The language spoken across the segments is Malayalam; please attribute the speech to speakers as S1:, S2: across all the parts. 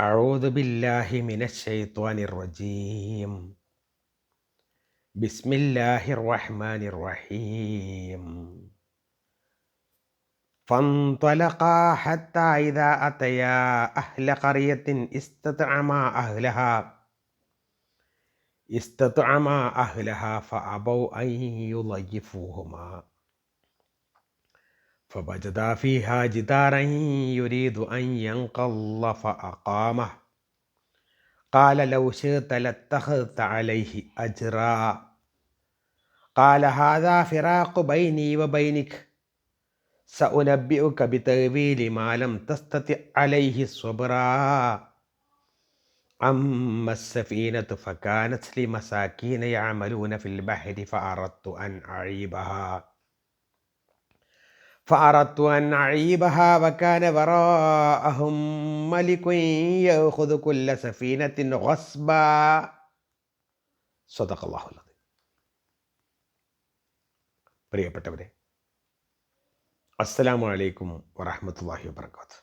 S1: أعوذ بالله من الشيطان الرجيم. بسم الله الرحمن الرحيم. فانطلقا حتى إذا أتيا أهل قرية استطعما أهلها. استطعما أهلها فأبوا أن يضيفوهما. فوجدا فيها جدارا يريد أن ينقض فأقامه. قال لو شئت لاتخذت عليه أجرا. قال هذا فراق بيني وبينك. سأنبئك بتأويل ما لم تستطع عليه صبرا. أما السفينة فكانت لمساكين يعملون في البحر فأردت أن أعيبها. فأردت أن أعيبها وكان وراءهم ملك يأخذ كل سفينة غصبا صدق الله العظيم പ്രിയപ്പെട്ടവരെ അസ്സലാമു അലൈക്കും വറഹമത്തല്ലാഹി വബർക്കാത്ത്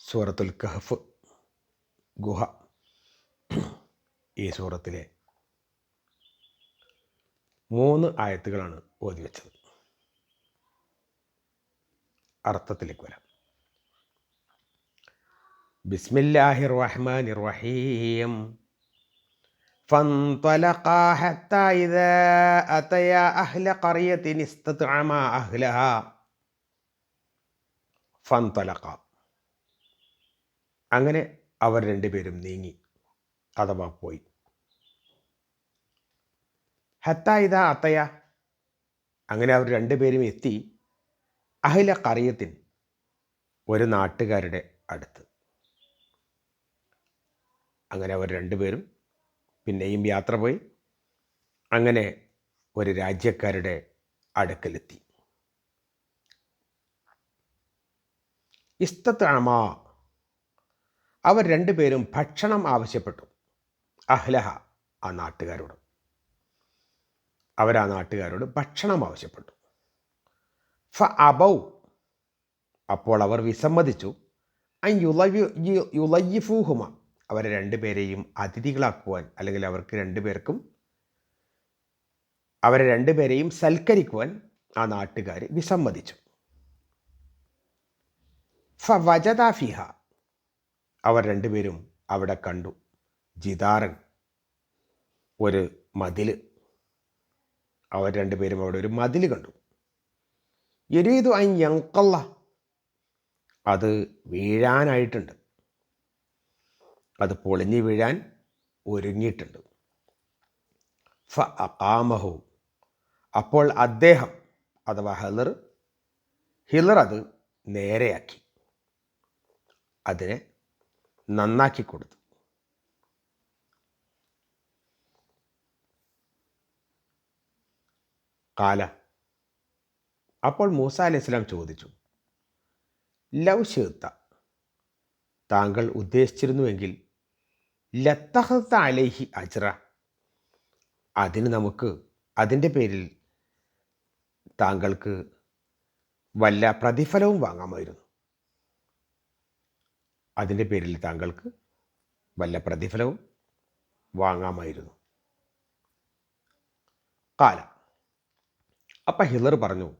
S1: സൂറത്തുൽ കഹഫ് ഗുഹ ഈ സൂറത്തിലെ മൂന്ന് ആയത്തുകളാണ് ഓതി വെച്ചത് അർത്ഥത്തിലേക്ക് വരാം ബിസ്മില്ലാഹി റഹ്മാൻ റഹീം فانطلقا حتى إذا أتيا أهل قرية استطعما أهلها فانطلقا അങ്ങനെ അവർ രണ്ടുപേരും നീങ്ങി അഥവാ പോയി ഹത്ത ഇതാ അത്തയ. അങ്ങനെ അവർ രണ്ടുപേരും എത്തി അഹില കറിയത്തിൻ ഒരു നാട്ടുകാരുടെ അടുത്ത്. അങ്ങനെ അവർ രണ്ടുപേരും പിന്നെയും യാത്ര പോയി. അങ്ങനെ ഒരു രാജ്യക്കാരുടെ അടുക്കലെത്തി. ഇസ്തത്താമ അവർ രണ്ടുപേരും ഭക്ഷണം ആവശ്യപ്പെട്ടു. അഹ്ലഹ ആ നാട്ടുകാരോട്. അവർ ആ നാട്ടുകാരോട് ഭക്ഷണം ആവശ്യപ്പെട്ടു. ഫ അബൗ. അപ്പോൾ അവർ വിസമ്മതിച്ചു. യുലയ്യഫൂഹുമ. അവരെ രണ്ടുപേരെയും അതിഥികളാക്കുവാൻ അല്ലെങ്കിൽ അവർക്ക് രണ്ടുപേർക്കും അവരെ രണ്ടുപേരെയും സൽക്കരിക്കുവാൻ ആ നാട്ടുകാർ വിസമ്മതിച്ചു. ഫ വജദാഫിഹ അവർ രണ്ടുപേരും അവിടെ കണ്ടു. ജിതാറൻ ഒരു മതിൽ അവർ രണ്ടുപേരും അവിടെ ഒരു മതിൽ കണ്ടു. എരീതു അൻ യങ്കല്ല അത് വീഴാനായിട്ടുണ്ട്. അത് പൊളിഞ്ഞു വീഴാൻ ഒരുങ്ങിയിട്ടുണ്ട്. ഫ അകാമഹു അപ്പോൾ അദ്ദേഹം അഥവാ ഹിലർ ഹിലർ അത് നേരെയാക്കി. അതിനെ നന്നാക്കി കൊടുത്തു. കാല അപ്പോൾ മൂസ അലൈഹി ഇസ്ലാം ചോദിച്ചു ലവ് ഷീത്ത താങ്കൾ ഉദ്ദേശിച്ചിരുന്നുവെങ്കിൽ ലത്തഹത്ത അലൈഹി അജ്ര അതിന് നമുക്ക് അതിന്റെ പേരിൽ താങ്കൾക്ക് വല്ല പ്രതിഫലവും വാങ്ങാമായിരുന്നു. അതിന്റെ പേരിൽ താങ്കൾക്ക് വല്ല പ്രതിഫലവും വാങ്ങാമായിരുന്നു. കാല അപ്പം ഹിലർ പറഞ്ഞു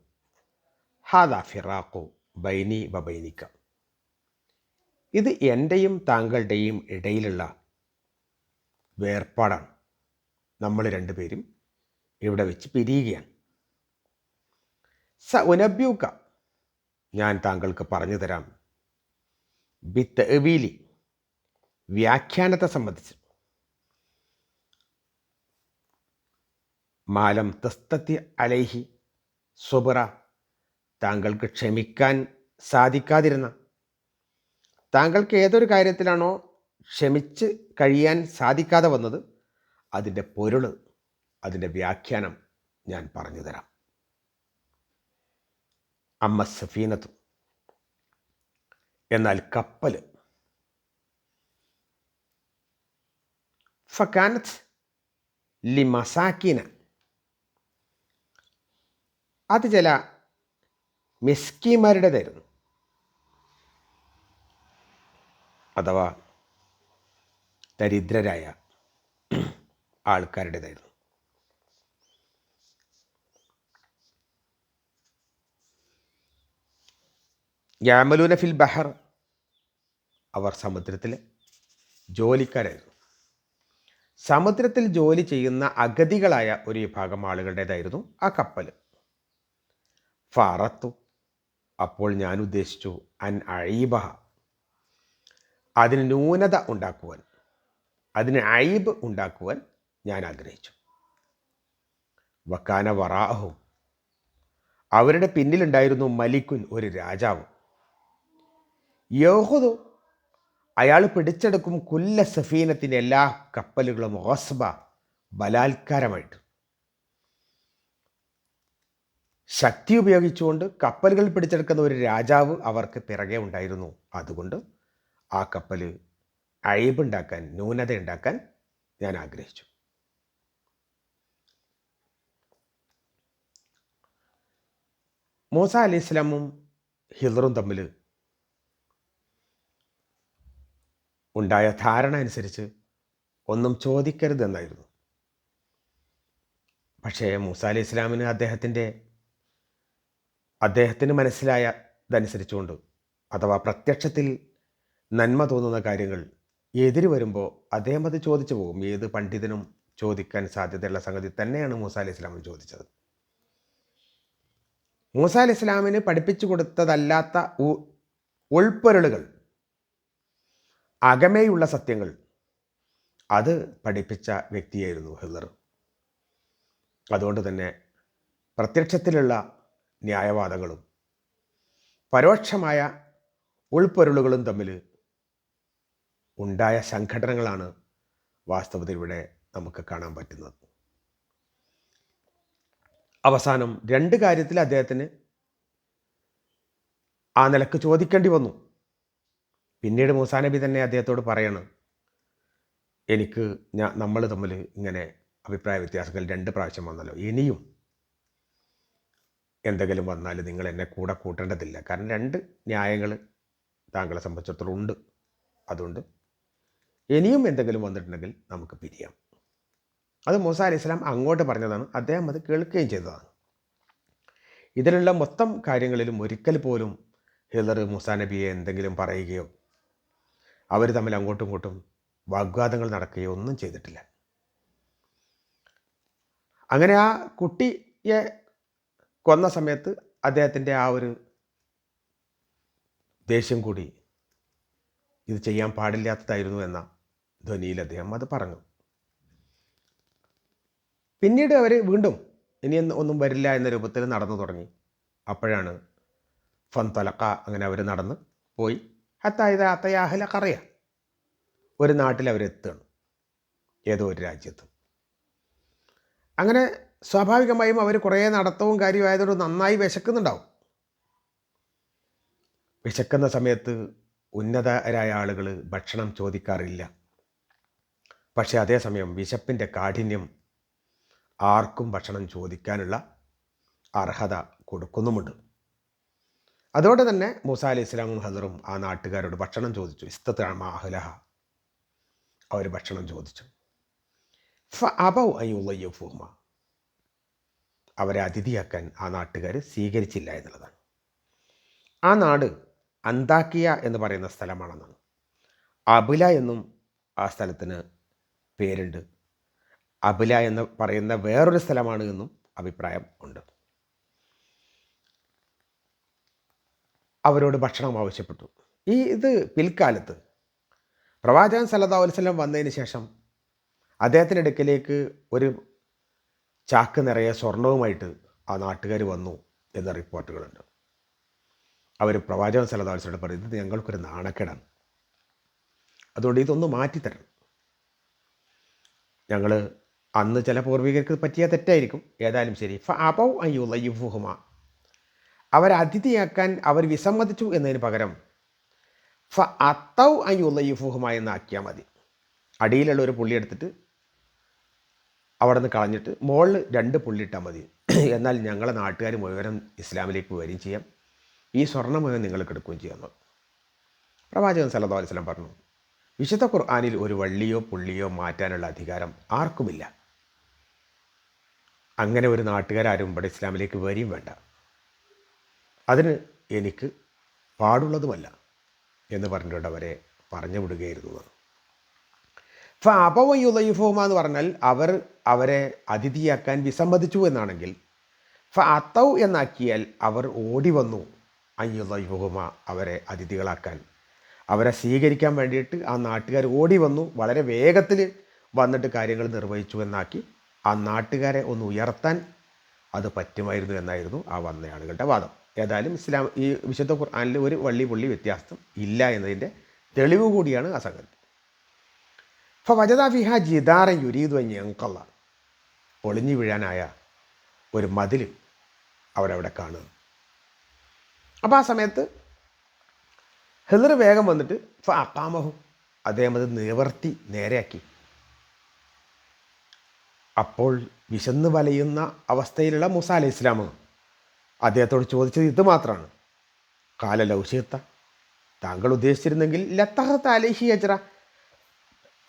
S1: ഹാദാ ഫിറാഖു ബൈനി ബൈനിക്ക. ഇത് എന്റെയും താങ്കളുടെയും ഇടയിലുള്ള വേർപാടാണ്. നമ്മൾ രണ്ടുപേരും ഇവിടെ വെച്ച് പിരിയുകയാണ്. സ ഉനബ്യൂക്ക ഞാൻ താങ്കൾക്ക് പറഞ്ഞു തരാം. ബിത്ത് എബീലി വ്യാഖ്യാനത്തെ സംബന്ധിച്ച്. മാലം തസ്തത്തി അലൈഹി സുബറ. താങ്കൾക്ക് ക്ഷമിക്കാൻ സാധിക്കാതിരുന്ന. താങ്കൾക്ക് ഏതൊരു കാര്യത്തിലാണോ ക്ഷമിച്ച് കഴിയാൻ സാധിക്കാതെ വന്നത് അതിന്റെ പൊരുൾ അതിന്റെ വ്യാഖ്യാനം ഞാൻ പറഞ്ഞു തരാം. അമ്മ സഫീനത്ത്. എന്നാൽ കപ്പൽ. ഫക്കാനത്ത് ലി മസാക്കിന അത് ചില മിസ്കിമാരുടേതായിരുന്നു. അഥവാ ദരിദ്രരായ ആൾക്കാരുടേതായിരുന്നു. യാമലൂന ഫിൽ ബഹർ അവർ സമുദ്രത്തിലെ ജോലിക്കാരായിരുന്നു. സമുദ്രത്തിൽ ജോലി ചെയ്യുന്ന അഗതികളായ ഒരു വിഭാഗം ആളുകളുടേതായിരുന്നു ആ കപ്പൽ ഫറത്തു. അപ്പോൾ ഞാൻ ഉദ്ദേശിച്ചു അൻ അഴീബഹ. അതിന് ന്യൂനത ഉണ്ടാക്കുവാൻ അതിന് അയിബ് ഉണ്ടാക്കുവാൻ ഞാൻ ആഗ്രഹിച്ചു. വക്കാന വറാഹു. അവരുടെ പിന്നിലുണ്ടായിരുന്നു മലിക്കുൻ ഒരു രാജാവ്. യോഹുദു അയാൾ പിടിച്ചെടുക്കും കുല്ല സഫീനത്തിന്റെ എല്ലാ കപ്പലുകളും ഓസ്ബ ബലാത്കാരമായിട്ട്. ശക്തി ഉപയോഗിച്ചുകൊണ്ട് കപ്പലുകൾ പിടിച്ചെടുക്കുന്ന ഒരു രാജാവ് അവർക്ക് പിറകെ ഉണ്ടായിരുന്നു. അതുകൊണ്ട് ആ കപ്പൽ അഴിവുണ്ടാക്കാൻ ന്യൂനത ഉണ്ടാക്കാൻ ഞാൻ ആഗ്രഹിച്ചു. മൂസ അലി ഇസ്ലാമും ഹിദറും തമ്മിൽ ഉണ്ടായ ധാരണ അനുസരിച്ച് ഒന്നും ചോദിക്കരുതെന്നായിരുന്നു. പക്ഷേ മൂസ അലി ഇസ്ലാമിന് അദ്ദേഹത്തിന്റെ അദ്ദേഹത്തിന് മനസ്സിലായതനുസരിച്ചുകൊണ്ട് അഥവാ പ്രത്യക്ഷത്തിൽ നന്മ തോന്നുന്ന കാര്യങ്ങൾ എതിര് വരുമ്പോൾ അദ്ദേഹം അത് ചോദിച്ചു പോകും. ഏത് പണ്ഡിതനും ചോദിക്കാൻ സാധ്യതയുള്ള സംഗതി തന്നെയാണ് മൂസ അലി ഇസ്ലാമിന് ചോദിച്ചത്. മൂസ അലി ഇസ്ലാമിന് പഠിപ്പിച്ചു കൊടുത്തതല്ലാത്ത ഉൾപ്പൊരുളുകൾ അകമേയുള്ള സത്യങ്ങൾ അത് പഠിപ്പിച്ച വ്യക്തിയായിരുന്നു ഹിദർ. അതുകൊണ്ട് തന്നെ പ്രത്യക്ഷത്തിലുള്ള ന്യായവാദങ്ങളും പരോക്ഷമായ ഉൾപ്പൊരുളുകളും തമ്മിൽ ഉണ്ടായ സംഘടനകളാണ് വാസ്തവത്തിൽ ഇവിടെ നമുക്ക് കാണാൻ പറ്റുന്നത്. അവസാനം രണ്ട് കാര്യത്തിൽ അദ്ദേഹത്തിന് ആ നിലയ്ക്ക് ചോദിക്കേണ്ടി വന്നു. പിന്നീട് മൂസാ നബി തന്നെ അദ്ദേഹത്തോട് പറയണം എനിക്ക് ഞാൻ നമ്മൾ തമ്മിൽ ഇങ്ങനെ അഭിപ്രായ വ്യത്യാസങ്ങൾ രണ്ട് പ്രാവശ്യം വന്നല്ലോ. ഇനിയും എന്തെങ്കിലും വന്നാൽ നിങ്ങൾ എന്നെ കൂടെ കൂട്ടേണ്ടതില്ല. കാരണം രണ്ട് ന്യായങ്ങൾ താങ്കളെ സംബന്ധിച്ചിടത്തോളം ഉണ്ട്. അതുകൊണ്ട് ഇനിയും എന്തെങ്കിലും വന്നിട്ടുണ്ടെങ്കിൽ നമുക്ക് പിരിയാം. അത് മൂസ അലി ഇസ്ലാം അങ്ങോട്ട് പറഞ്ഞതാണ്. അദ്ദേഹം അത് കേൾക്കുകയും ചെയ്തതാണ്. ഇതിലുള്ള മൊത്തം കാര്യങ്ങളിലും ഒരിക്കൽ പോലും ഹിലർ മൂസ നബിയെ എന്തെങ്കിലും പറയുകയോ അവർ തമ്മിൽ അങ്ങോട്ടും ഇങ്ങോട്ടും വാഗ്വാദങ്ങൾ നടക്കുകയോ ഒന്നും ചെയ്തിട്ടില്ല. അങ്ങനെ ആ കുട്ടിയെ കൊന്ന സമയത്ത് അദ്ദേഹത്തിന്റെ ആ ഒരു ദേഷ്യം കൂടി ഇത് ചെയ്യാൻ പാടില്ലാത്തതായിരുന്നു എന്ന ധ്വനിയിൽ അദ്ദേഹം അത് പറഞ്ഞു. പിന്നീട് അവർ വീണ്ടും ഇനി ഒന്നും വരില്ല എന്ന രൂപത്തിൽ നടന്നു തുടങ്ങി. അപ്പോഴാണ് ഫൻ തലക്ക അങ്ങനെ അവർ നടന്ന് പോയി. ഹത്തായത് അത്തയാഹല കറിയ. ഒരു നാട്ടിൽ അവരെത്തുകയാണ് ഏതോ ഒരു രാജ്യത്ത്. അങ്ങനെ സ്വാഭാവികമായും അവർ കുറേ നടത്തവും കാര്യമായതുകൊണ്ട് നന്നായി വിശക്കുന്നുണ്ടാവും. വിശക്കുന്ന സമയത്ത് ഉന്നതരായ ആളുകൾ ഭക്ഷണം ചോദിക്കാറില്ല. പക്ഷേ അതേസമയം വിശപ്പിന്റെ കാഠിന്യം ആർക്കും ഭക്ഷണം ചോദിക്കാനുള്ള അർഹത കൊടുക്കുന്നുമുണ്ട്. അതോടെ തന്നെ മൂസ അലി ഇസ്ലാമും ഹസറും ആ നാട്ടുകാരോട് ഭക്ഷണം ചോദിച്ചു. ഇസ്തമാഹുലഹ അവർ ഭക്ഷണം ചോദിച്ചു. ഫ അബൗ അയ്യുള്ളയ്യൂഫുഹുമ അവരെ അതിഥിയാക്കാൻ ആ നാട്ടുകാർ സ്വീകരിച്ചില്ല എന്നുള്ളതാണ്. ആ നാട് അന്താക്കിയ എന്ന് പറയുന്ന സ്ഥലമാണെന്നാണ്. അബില എന്നും ആ സ്ഥലത്തിന് പേരുണ്ട്. അബില എന്ന് പറയുന്ന വേറൊരു സ്ഥലമാണ് എന്നും അഭിപ്രായം ഉണ്ട്. അവരോട് ഭക്ഷണം ആവശ്യപ്പെട്ടു. ഈ ഇത് പിൽക്കാലത്ത് പ്രവാചകൻ സല്ലല്ലാഹു അലൈഹി വന്നതിന് ശേഷം അദ്ദേഹത്തിന്റെ അടുക്കലേക്ക് ഒരു ചാക്ക് നിറയെ സ്വർണവുമായിട്ട് ആ നാട്ടുകാർ വന്നു എന്ന റിപ്പോർട്ടുകളുണ്ട്. അവർ അലൈഹി വസല്ലം പറയുന്നത് ഞങ്ങൾക്കൊരു നാണക്കേടാണ്. അതുകൊണ്ട് ഇതൊന്ന് മാറ്റിത്തരണം. ഞങ്ങൾ അന്ന് ചില പൂർവികർക്ക് പറ്റിയ തെറ്റായിരിക്കും. ഏതായാലും ശരി. ഫ അബൗ അയ്യുഹുമ അവർ അതിഥിയാക്കാൻ അവർ വിസമ്മതിച്ചു എന്നതിന് പകരം ഫ അത്തൗ അയ്യുഹുമ എന്നാക്കിയാൽ മതി. അടിയിലുള്ള ഒരു പുള്ളി എടുത്തിട്ട് അവിടെ നിന്ന് കളഞ്ഞിട്ട് മുകളിൽ രണ്ട് പുള്ളി ഇട്ടാൽ മതി. എന്നാൽ ഞങ്ങളെ നാട്ടുകാർ മുഴുവനും ഇസ്ലാമിലേക്ക് വരികയും ചെയ്യാം. ഈ സ്വർണം മുഴുവൻ നിങ്ങൾക്ക് എടുക്കുകയും ചെയ്യാം പ്രവാചകൻ സല്ലല്ലാഹു അലൈഹി വസല്ലം പറഞ്ഞു വിശുദ്ധ ഖുർആാനിൽ ഒരു വള്ളിയോ പുള്ളിയോ മാറ്റാനുള്ള അധികാരം ആർക്കുമില്ല. അങ്ങനെ ഒരു നാട്ടുകാരും ഇവിടെ ഇസ്ലാമിലേക്ക് വരികയും വേണ്ട. അതിന് എനിക്ക് പാടുള്ളതുമല്ല എന്ന് പറഞ്ഞിട്ട് അവരെ പറഞ്ഞു വിടുകയായിരുന്നു. ഫ അപവയുദയുഫോമ എന്ന് പറഞ്ഞാൽ അവർ അവരെ അതിഥിയാക്കാൻ വിസമ്മതിച്ചു എന്നാണെങ്കിൽ ഫ അത്തൗ എന്നാക്കിയാൽ അവർ ഓടി വന്നു അയ്യുദയുഹുമ അവരെ അതിഥികളാക്കാൻ. അവരെ സ്വീകരിക്കാൻ വേണ്ടിയിട്ട് ആ നാട്ടുകാർ ഓടി വന്നു വളരെ വേഗത്തിൽ വന്നിട്ട് കാര്യങ്ങൾ നിർവഹിച്ചു എന്നാക്കി ആ നാട്ടുകാരെ ഒന്ന് ഉയർത്താൻ അത് പറ്റുമായിരുന്നു എന്നായിരുന്നു ആ വന്ന ആളുകളുടെ വാദം. ഏതായാലും ഇസ്ലാം ഈ വിശുദ്ധ ഖുർആാനിൽ ഒരു വള്ളി പുള്ളി വ്യത്യാസം ഇല്ല എന്നതിന്റെ തെളിവ് കൂടിയാണ് ആ സംഗതി. അപ്പോൾ ഫിഹ ജിദാറ യുരീദ് ഞങ്കള്ള ഒളിഞ്ഞു വീഴാനായ ഒരു മതിൽ അവരവിടെ കാണുന്നു. അപ്പോൾ ആ സമയത്ത് ഹെദർ വേഗം വന്നിട്ട് ഫ അക്കാമഹു അദ്ദേഹം അത് നിവർത്തി നേരെയാക്കി. അപ്പോൾ വിശന്ന് വലയുന്ന അവസ്ഥയിലുള്ള മുസ അലൈഹി ഇസ്ലാം അദ്ദേഹത്തോട് ചോദിച്ചത് ഇത് മാത്രമാണ് കാല ലൗശീത്ത താങ്കൾ ഉദ്ദേശിച്ചിരുന്നെങ്കിൽ ലത്തഹത്ത് അലേഹി അജ്ര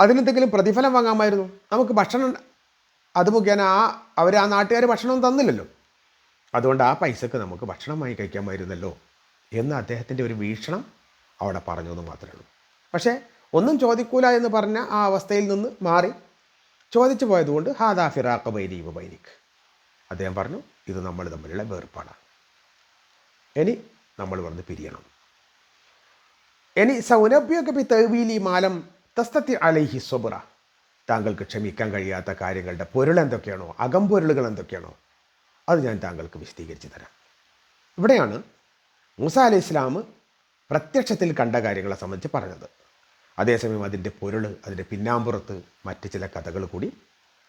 S1: അതിനെന്തെങ്കിലും പ്രതിഫലം വാങ്ങാമായിരുന്നു? നമുക്ക് ഭക്ഷണം അത് മുഖേന ആ അവർ ആ നാട്ടുകാർ ഭക്ഷണം തന്നില്ലല്ലോ. അതുകൊണ്ട് ആ പൈസക്ക് നമുക്ക് ഭക്ഷണം വാങ്ങി കഴിക്കാമായിരുന്നല്ലോ എന്ന് അദ്ദേഹത്തിന്റെ ഒരു വീക്ഷണം അവിടെ പറഞ്ഞു എന്ന് മാത്രമേ ഉള്ളൂ. പക്ഷേ ഒന്നും ചോദിക്കൂല എന്ന് പറഞ്ഞ ആ അവസ്ഥയിൽ നിന്ന് മാറി. ചോദിച്ചു പോയതുകൊണ്ട് ഹാദാ ഫിറാഖ് ബൈരീബ് ബൈനിക് അദ്ദേഹം പറഞ്ഞു ഇത് നമ്മൾ തമ്മിലുള്ള വേർപാടാണ്. ഇനി നമ്മൾ വന്ന് പിരിയണം. ഇനി സൗനഭ്യൊക്കെ പി തേവീലി മാലം തസ്തത്തി അലൈഹി സ്വബുറ താങ്കൾക്ക് ക്ഷമിക്കാൻ കഴിയാത്ത കാര്യങ്ങളുടെ പൊരുൾ എന്തൊക്കെയാണോ അകംപൊരുളുകൾ എന്തൊക്കെയാണോ അത് ഞാൻ താങ്കൾക്ക് വിശദീകരിച്ചു തരാം. ഇവിടെയാണ് മൂസ അലൈഹി ഇസ്ലാം പ്രത്യക്ഷത്തിൽ കണ്ട കാര്യങ്ങളെ സംബന്ധിച്ച് പറഞ്ഞത്. അതേസമയം അതിന്റെ പൊരുൾ അതിന്റെ പിന്നാമ്പുറത്ത് മറ്റ് ചില കഥകൾ കൂടി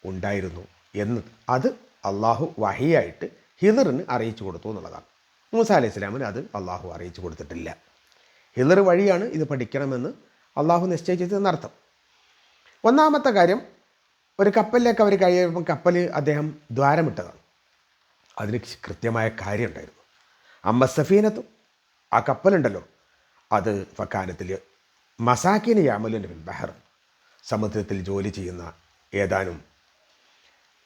S1: ഉണ്ടായിരുന്നു എന്ന്. അത് അള്ളാഹു വഹിയായിട്ട് ഹിദറിന് അറിയിച്ചു കൊടുത്തു എന്നുള്ളതാണ്. മൂസ അലൈഹി ഇസ്ലാമിന് അത് അള്ളാഹു അറിയിച്ചു കൊടുത്തിട്ടില്ല. ഹിദർ വഴിയാണ് ഇത് പഠിക്കണമെന്ന് അള്ളാഹു നിശ്ചയിച്ചത് എന്നർത്ഥം. ഒന്നാമത്തെ കാര്യം ഒരു കപ്പലിലേക്ക് അവർ കഴിയുമ്പോൾ കപ്പൽ അദ്ദേഹം ദ്വാരമിട്ടതാണ്. അതിന് കൃത്യമായ കാര്യമുണ്ടായിരുന്നു. അമ്മ സഫീനത്തും ആ കപ്പലുണ്ടല്ലോ അത് ഫക്കാനത്തിൽ മസാക്കിന് യാമലിന്റെ ബഹർ സമുദ്രത്തിൽ ജോലി ചെയ്യുന്ന ഏതാനും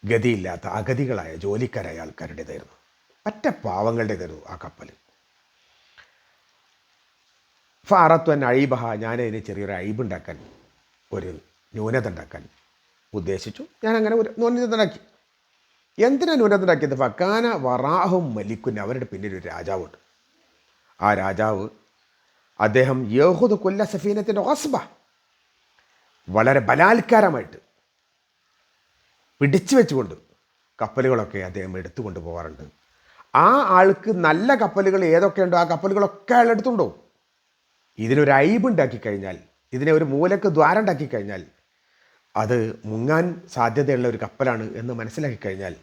S1: ഗതിയില്ലാത്ത അഗതികളായ ജോലിക്കാരായ ആൾക്കാരുടേതായിരുന്നു. പറ്റ പാവങ്ങളുടേതായിരുന്നു ആ കപ്പൽ ഫാറത്വൻ ഞാൻ ഞാനതിന് ചെറിയൊരു അഴിബുണ്ടാക്കാൻ ഒരു ന്യൂനത ഉണ്ടാക്കാൻ ഉദ്ദേശിച്ചു. ഞാൻ അങ്ങനെ ഒരു ന്യൂനത ഉണ്ടാക്കി എന്തിനാ ന്യൂനത ഉണ്ടാക്കിയത് ഫക്കാന വറാഹും മലിക്കുൻ അവരുടെ പിന്നിൽ ഒരു രാജാവുണ്ട്. ആ രാജാവ് അദ്ദേഹം യഹുദ് കൊല്ല സഫീനത്തിന്റെ ഓസ്ബ വളരെ ബലാത്കാരമായിട്ട് പിടിച്ചു വെച്ചുകൊണ്ട് കപ്പലുകളൊക്കെ അദ്ദേഹം എടുത്തു പോകാറുണ്ട് ആ ആൾക്ക് നല്ല കപ്പലുകൾ ഏതൊക്കെയുണ്ടോ? ആ കപ്പലുകളൊക്കെ അയാൾ എടുത്തുകൊണ്ടുപോകും ഇതിനൊരു അയിബുണ്ടാക്കി കഴിഞ്ഞാൽ ഇതിനെ ഒരു മൂലക്ക് ദ്വാരം ഉണ്ടാക്കി കഴിഞ്ഞാൽ അത് മുങ്ങാൻ സാധ്യതയുള്ള ഒരു കപ്പലാണ് എന്ന് മനസ്സിലാക്കി കഴിഞ്ഞാൽ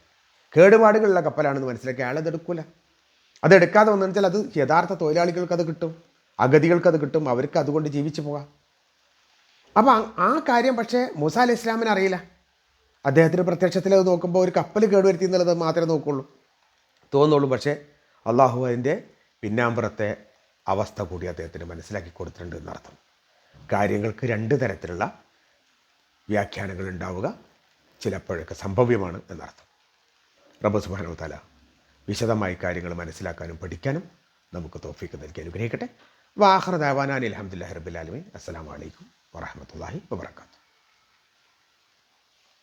S1: കേടുപാടുകളുള്ള കപ്പലാണെന്ന് മനസ്സിലാക്കി അയാൾ അതെടുക്കൂല. അതെടുക്കാതെ വന്നു വെച്ചാൽ അത് യഥാർത്ഥ തൊഴിലാളികൾക്ക് അത് കിട്ടും അഗതികൾക്ക് അത് കിട്ടും അവർക്ക് അതുകൊണ്ട് ജീവിച്ചു പോകാം. അപ്പോൾ ആ കാര്യം പക്ഷേ മൂസ ഇസ്ലാമിന് അറിയില്ല. അദ്ദേഹത്തിന് പ്രത്യക്ഷത്തിൽ അത് നോക്കുമ്പോൾ ഒരു കപ്പൽ കേടുവരുത്തി എന്നുള്ളത് മാത്രമേ നോക്കുള്ളൂ. തോന്നുള്ളൂ പക്ഷേ അള്ളാഹു അതിന്റെ പിന്നാമ്പുറത്തെ അവസ്ഥ കൂടി അദ്ദേഹത്തിന് മനസ്സിലാക്കി കൊടുത്തിട്ടുണ്ട് എന്നർത്ഥം. കാര്യങ്ങൾക്ക് രണ്ട് തരത്തിലുള്ള വ്യാഖ്യാനങ്ങൾ ഉണ്ടാവുക ചിലപ്പോഴൊക്കെ സംഭവ്യമാണ് എന്നർത്ഥം. റബ്ബ് സുബാനോ തല വിശദമായി കാര്യങ്ങൾ മനസ്സിലാക്കാനും പഠിക്കാനും നമുക്ക് തോഫിക്ക് നൽകി അനുഗ്രഹിക്കട്ടെ. വാഹർ ദേവാനാൻ അലഹമുല്ലാ റബ്ബുലാലമി അസ്സാം വലൈക്കും വറഹമത്തല്ലാഹി വാത്തു